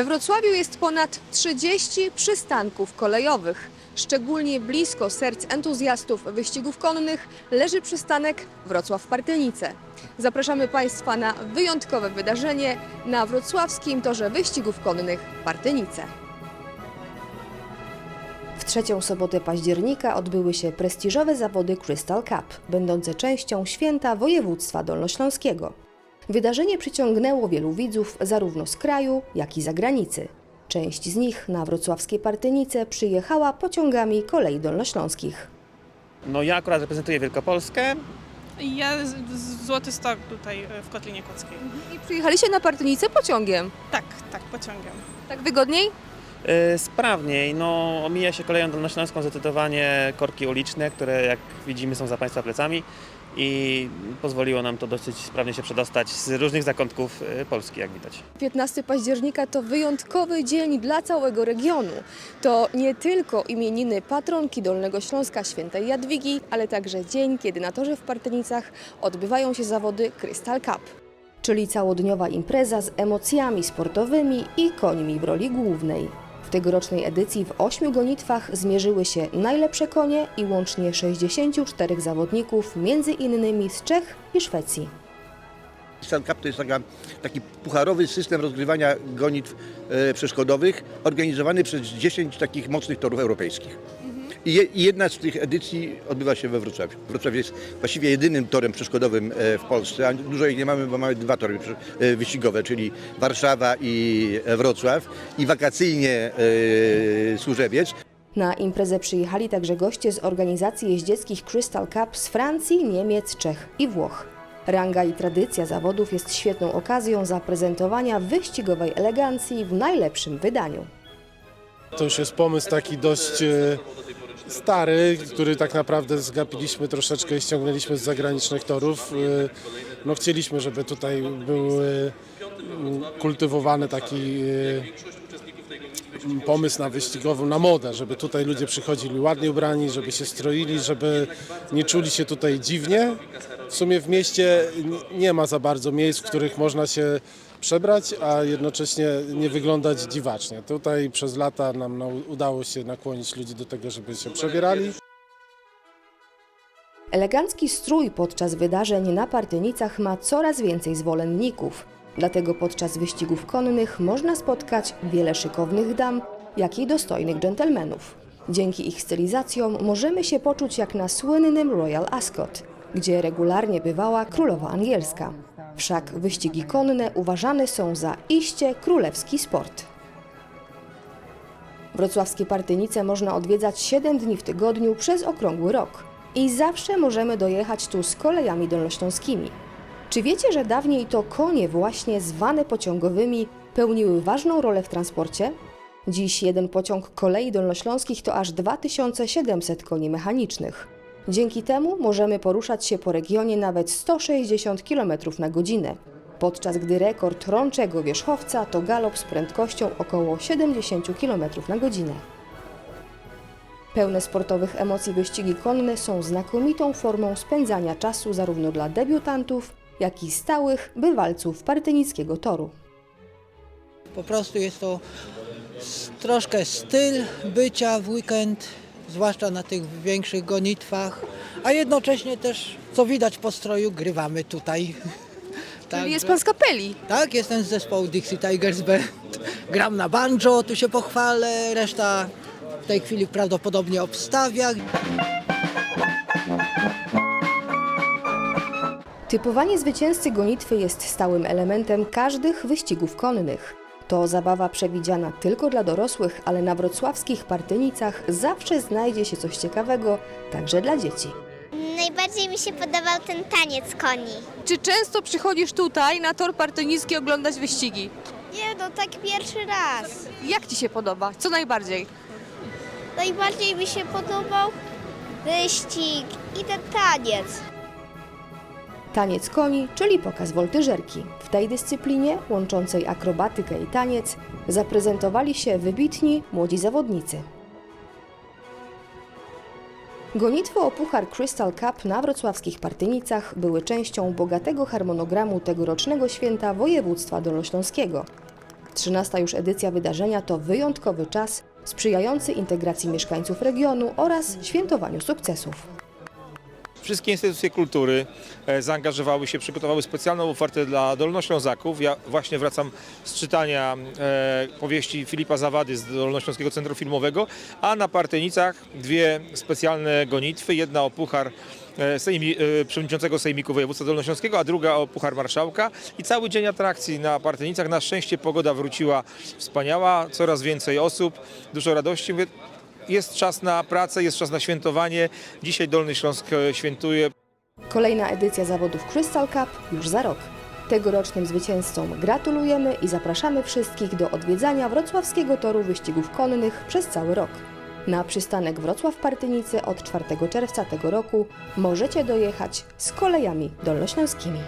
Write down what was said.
We Wrocławiu jest ponad 30 przystanków kolejowych. Szczególnie blisko serc entuzjastów wyścigów konnych leży przystanek Wrocław Partynice. Zapraszamy Państwa na wyjątkowe wydarzenie na wrocławskim torze wyścigów konnych Partynice. W trzecią sobotę października odbyły się prestiżowe zawody Crystal Cup, będące częścią święta województwa dolnośląskiego. Wydarzenie przyciągnęło wielu widzów zarówno z kraju, jak i zagranicy. Część z nich na wrocławskie Partynice przyjechała pociągami kolei dolnośląskich. No ja akurat reprezentuję Wielkopolskę. Ja z, z Złoty Stok tutaj e, w Kotlinie Kłodzkiej. I przyjechaliście na Partynice pociągiem. Tak, tak, pociągiem. Tak wygodniej? Yy, sprawniej, no omija się koleją dolnośląską zdecydowanie korki uliczne, które jak widzimy są za Państwa plecami i pozwoliło nam to dosyć sprawnie się przedostać z różnych zakątków yy, Polski, jak widać. 15 października to wyjątkowy dzień dla całego regionu. To nie tylko imieniny patronki Dolnego Śląska świętej Jadwigi, ale także dzień, kiedy na torze w Partynicach odbywają się zawody Crystal Cup. Czyli całodniowa impreza z emocjami sportowymi i końmi w roli głównej. W tegorocznej edycji w ośmiu gonitwach zmierzyły się najlepsze konie i łącznie 64 zawodników, między innymi z Czech i Szwecji. Stan Cup to jest taka, taki pucharowy system rozgrywania gonitw e, przeszkodowych, organizowany przez 10 takich mocnych torów europejskich. I, je, I jedna z tych edycji odbywa się we Wrocławiu. Wrocław jest właściwie jedynym torem przeszkodowym e, w Polsce, a dużo ich nie mamy, bo mamy dwa tory e, wyścigowe, czyli Warszawa i e, Wrocław i wakacyjnie Służewiec. Na imprezę przyjechali także goście z organizacji jeździeckich Crystal Cup z Francji, Niemiec, Czech i Włoch. Ranga i tradycja zawodów jest świetną okazją zaprezentowania wyścigowej elegancji w najlepszym wydaniu. To już jest pomysł taki dość stary, który tak naprawdę zgapiliśmy troszeczkę i ściągnęliśmy z zagranicznych torów. E, No chcieliśmy, żeby tutaj był m, kultywowany taki e, pomysł na wyścigową, na modę, żeby tutaj ludzie przychodzili ładnie ubrani, żeby się stroili, żeby nie czuli się tutaj dziwnie. W sumie w mieście nie ma za bardzo miejsc, w których można się przebrać, a jednocześnie nie wyglądać dziwacznie. Tutaj przez lata nam udało się nakłonić ludzi do tego, żeby się przebierali. Elegancki strój podczas wydarzeń na Partynicach ma coraz więcej zwolenników. Dlatego podczas wyścigów konnych można spotkać wiele szykownych dam, jak i dostojnych dżentelmenów. Dzięki ich stylizacjom możemy się poczuć jak na słynnym Royal Ascot, gdzie regularnie bywała królowa angielska. Wszak wyścigi konne uważane są za iście królewski sport. Wrocławskie Partynice można odwiedzać 7 dni w tygodniu przez okrągły rok. I zawsze możemy dojechać tu z kolejami dolnośląskimi. Czy wiecie, że dawniej to konie właśnie zwane pociągowymi pełniły ważną rolę w transporcie? Dziś jeden pociąg kolei dolnośląskich to aż 2700 koni mechanicznych. Dzięki temu możemy poruszać się po regionie nawet 160 km na godzinę, podczas gdy rekord rączego wierzchowca to galop z prędkością około 70 km na godzinę. Pełne sportowych emocji wyścigi konne są znakomitą formą spędzania czasu zarówno dla debiutantów, jak i stałych bywalców partynickiego toru. Po prostu jest to troszkę styl bycia w weekend, zwłaszcza na tych większych gonitwach, a jednocześnie też, co widać po stroju, grywamy tutaj. Czyli jest pan z kapeli. Tak, jestem z zespołu Dixie Tigers Band. Gram na banjo, tu się pochwalę, reszta w tej chwili prawdopodobnie obstawia. Typowanie zwycięzcy gonitwy jest stałym elementem każdych wyścigów konnych. To zabawa przewidziana tylko dla dorosłych, ale na wrocławskich partynicach zawsze znajdzie się coś ciekawego także dla dzieci. Najbardziej mi się podobał ten taniec koni. Czy często przychodzisz tutaj na tor partynicki oglądać wyścigi? Nie, no tak pierwszy raz. Jak ci się podoba? Co najbardziej? Najbardziej mi się podobał wyścig i ten taniec. Taniec koni, czyli pokaz woltyżerki. W tej dyscyplinie, łączącej akrobatykę i taniec, zaprezentowali się wybitni młodzi zawodnicy. Gonitwy o Puchar Crystal Cup na wrocławskich Partynicach były częścią bogatego harmonogramu tegorocznego święta województwa dolnośląskiego. 13 już edycja wydarzenia to wyjątkowy czas sprzyjający integracji mieszkańców regionu oraz świętowaniu sukcesów. Wszystkie instytucje kultury e, zaangażowały się, przygotowały specjalną ofertę dla Dolnoślązaków. Ja właśnie wracam z czytania e, powieści Filipa Zawady z Dolnośląskiego Centrum Filmowego, a na Partenicach dwie specjalne gonitwy. Jedna o puchar e, sejmi, przewodniczącego Sejmiku Województwa Dolnośląskiego, a druga o puchar marszałka. I cały dzień atrakcji na Partenicach. Na szczęście pogoda wróciła wspaniała, coraz więcej osób, dużo radości. Jest czas na pracę, jest czas na świętowanie. Dzisiaj Dolny Śląsk e, świętuje. Kolejna edycja zawodów Crystal Cup już za rok. Tegorocznym zwycięzcom gratulujemy i zapraszamy wszystkich do odwiedzania wrocławskiego toru wyścigów konnych przez cały rok. Na przystanek Wrocław Partynicy od 4 czerwca tego roku możecie dojechać z kolejami dolnośląskimi.